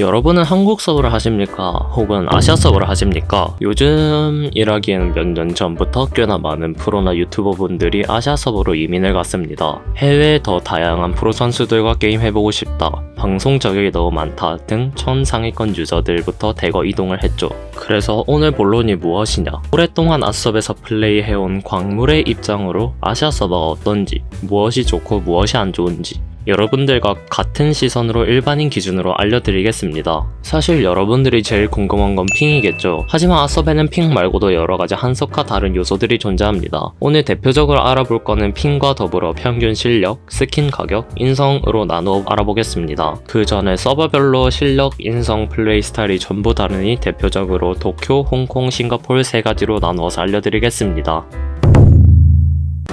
여러분은 한국 서버를 하십니까? 혹은 아시아 서버를 하십니까? 요즘 일하기에는 몇 년 전부터 꽤나 많은 프로나 유튜버 분들이 아시아 서버로 이민을 갔습니다. 해외에 더 다양한 프로 선수들과 게임 해보고 싶다. 방송 자격이 너무 많다 등 천상위권 유저들부터 대거 이동을 했죠. 그래서 오늘 본론이 무엇이냐? 오랫동안 아섭에서 플레이해온 광물의 입장으로 아시아 서버가 어떤지, 무엇이 좋고 무엇이 안 좋은지, 여러분들과 같은 시선으로 일반인 기준으로 알려드리겠습니다. 사실 여러분들이 제일 궁금한 건 핑이겠죠. 하지만 아섭에는 핑 말고도 여러가지 한석과 다른 요소들이 존재합니다. 오늘 대표적으로 알아볼 거는 핑과 더불어 평균 실력, 스킨 가격, 인성으로 나누어 알아보겠습니다. 그 전에 서버별로 실력, 인성, 플레이 스타일이 전부 다르니 대표적으로 도쿄, 홍콩, 싱가포르 세 가지로 나누어서 알려드리겠습니다.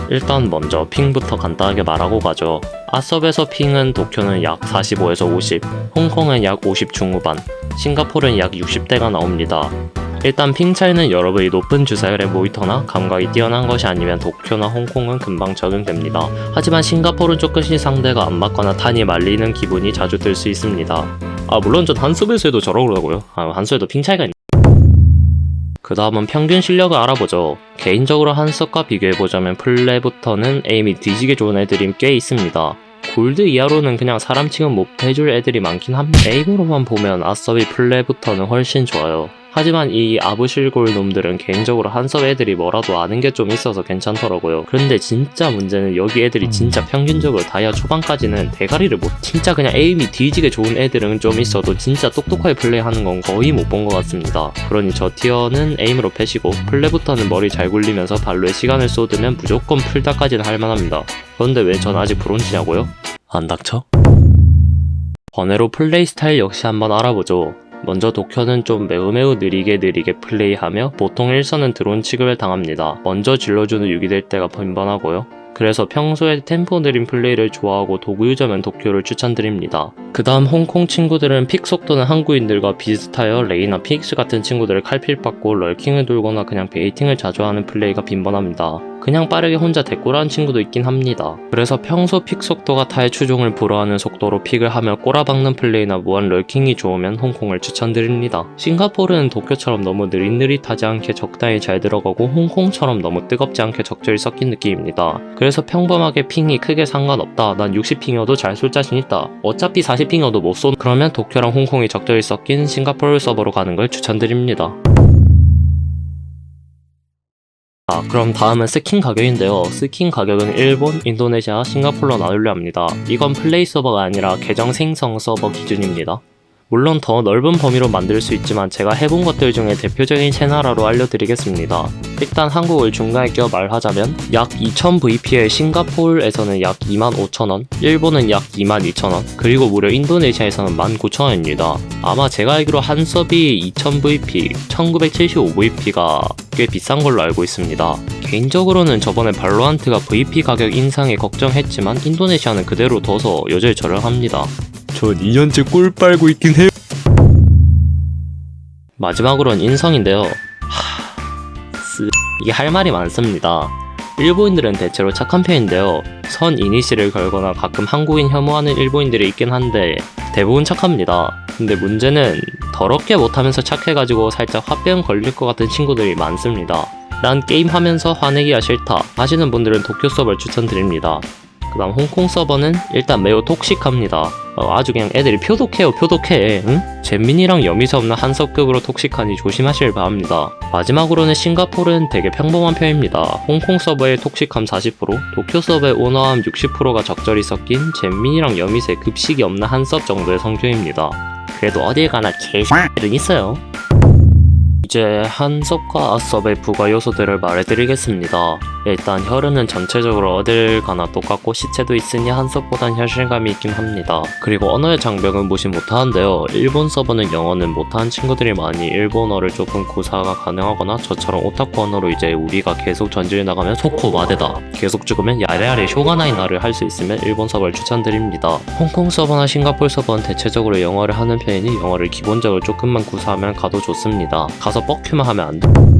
일단 먼저 핑부터 간단하게 말하고 가죠. 아섭에서 핑은 도쿄는 약 45에서 50, 홍콩은 약 50 중후반, 싱가포르는 약 60대가 나옵니다. 일단 핑 차이는 여러분이 높은 주사율의 모니터나 감각이 뛰어난 것이 아니면 도쿄나 홍콩은 금방 적용됩니다. 하지만 싱가포르는 조금씩 상대가 안 맞거나 탄이 말리는 기분이 자주 들 수 있습니다. 아 물론 전 저러고 그러고요. 아, 한숲에도 핑 차이가 있... 그 다음은 평균 실력을 알아보죠. 개인적으로 한석과 비교해보자면 플레부터는 에임이 뒤지게 좋은 애들이 꽤 있습니다. 골드 이하로는 그냥 사람 치금 못해줄 애들이 많긴 합니다. 에임으로만 보면 아서비 플레부터는 훨씬 좋아요. 하지만 이 아부실골 놈들은 개인적으로 한섭 애들이 뭐라도 아는 게 좀 있어서 괜찮더라고요. 그런데 진짜 문제는 여기 애들이 진짜 평균적으로 다이아 초반까지는 대가리를 못 진짜 그냥 에임이 뒤지게 좋은 애들은 좀 있어도 진짜 똑똑하게 플레이하는 건 거의 못 본 것 같습니다. 그러니 저 티어는 에임으로 패시고 플레부터는 머리 잘 굴리면서 발로에 시간을 쏟으면 무조건 풀다까지는 할만합니다. 그런데 왜 전 아직 브론즈냐고요? 안 닥쳐? 번외로 플레이 스타일 역시 한번 알아보죠. 먼저 도쿄는 좀 매우 매우 느리게 느리게 플레이하며 보통 1선은 드론 취급을 당합니다. 먼저 질러주는 유기될 때가 빈번하고요. 그래서 평소에 템포 느린 플레이를 좋아하고 도구 유저면 도쿄를 추천드립니다. 그 다음 홍콩 친구들은 픽 속도는 한국인들과 비슷하여 레이나 픽스 같은 친구들을 칼필 받고 럴킹을 돌거나 그냥 베이팅을 자주 하는 플레이가 빈번합니다. 그냥 빠르게 혼자 대꾸라는 친구도 있긴 합니다. 그래서 평소 픽 속도가 타의 추종을 불허하는 속도로 픽을 하며 꼬라박는 플레이나 무한 럴킹이 좋으면 홍콩을 추천드립니다. 싱가포르는 도쿄처럼 너무 느릿느릿하지 않게 적당히 잘 들어가고 홍콩처럼 너무 뜨겁지 않게 적절히 섞인 느낌입니다. 그래서 평범하게 핑이 크게 상관없다. 난 60핑이어도 잘 쏠 자신 있다. 어차피 40핑이어도 못 쏜. 그러면 도쿄랑 홍콩이 적절히 섞인 싱가포르 서버로 가는 걸 추천드립니다. 아, 그럼 다음은 스킨 가격인데요. 스킨 가격은 일본, 인도네시아, 싱가폴로 나누려 합니다. 이건 플레이 서버가 아니라 계정 생성 서버 기준입니다. 물론 더 넓은 범위로 만들 수 있지만 제가 해본 것들 중에 대표적인 채널화로 알려드리겠습니다. 일단 한국을 중간에 껴 말하자면 약 2000VP의 싱가포르에서는 약 25,000원, 일본은 약 22,000원, 그리고 무려 인도네시아에서는 19,000원입니다. 아마 제가 알기로 한 서비 2000VP, 1975VP가 꽤 비싼 걸로 알고 있습니다. 개인적으로는 저번에 발로한트가 VP 가격 인상에 걱정했지만 인도네시아는 그대로 둬서 여전히 저렴합니다. 전 2년째 꿀 빨고 있긴 해요. 마지막으로는 인성인데요. 하... 쓰... 이게 할 말이 많습니다. 일본인들은 대체로 착한 편인데요. 선 이니시를 걸거나 가끔 한국인 혐오하는 일본인들이 있긴 한데 대부분 착합니다. 근데 문제는 더럽게 못하면서 착해가지고 살짝 화병 걸릴 것 같은 친구들이 많습니다. 난 게임 하면서 화내기가 싫다 하시는 분들은 도쿄 서버를 추천드립니다. 그 다음 홍콩 서버는 일단 매우 톡식합니다. 어, 아주 그냥 애들이 표독해요 표독해 응? 잼민이랑 여미서 없는 한석급으로 톡식하니 조심하실 바랍니다. 마지막으로는 싱가포르는 되게 평범한 편입니다. 홍콩 서버의 톡식함 40%, 도쿄 서버의 온화함 60%가 적절히 섞인 잼민이랑 여미새 급식이 없는 한섭 정도의 성격입니다. 그래도 어딜 가나 개X들은 있어요. 이제 한섭과 아섭의 부가 요소들을 말해드리겠습니다. 일단 혈흔은 전체적으로 어딜 가나 똑같고 시체도 있으니 한섭보단 현실감이 있긴 합니다. 그리고 언어의 장벽은 무시 못하는데요. 일본 서버는 영어는 못하는 친구들이 많이 일본어를 조금 구사가 가능하거나 저처럼 오타쿠 언어로 이제 우리가 계속 전지를 나가면 소코 마데다 계속 죽으면 야레야레 쇼가나이나를 할 수 있으면 일본 서버를 추천드립니다. 홍콩 서버나 싱가폴 서버는 대체적으로 영어를 하는 편이니 영어를 기본적으로 조금만 구사하면 가도 좋습니다. 가서 뻑큐만 하면 안 돼.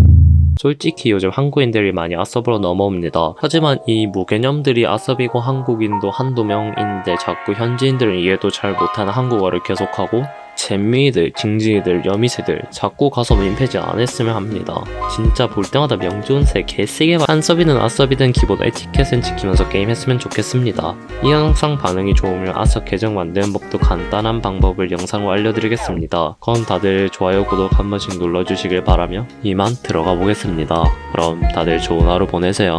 솔직히 요즘 한국인들이 많이 아섭으로 넘어옵니다. 하지만 이 무개념들이 아섭이고 한국인도 한두 명인데 자꾸 현지인들은 이해도 잘 못하는 한국어를 계속하고 잼미이들, 징징이들, 여미새들 자꾸 가서 민폐지 안 했으면 합니다. 진짜 볼 때마다 명존세 개세게 한 서비든 아서비든 기본 에티켓은 지키면서 게임했으면 좋겠습니다. 이 영상 반응이 좋으면 아서 계정 만드는 법도 간단한 방법을 영상으로 알려드리겠습니다. 그럼 다들 좋아요, 구독 한 번씩 눌러주시길 바라며 이만 들어가 보겠습니다. 그럼 다들 좋은 하루 보내세요.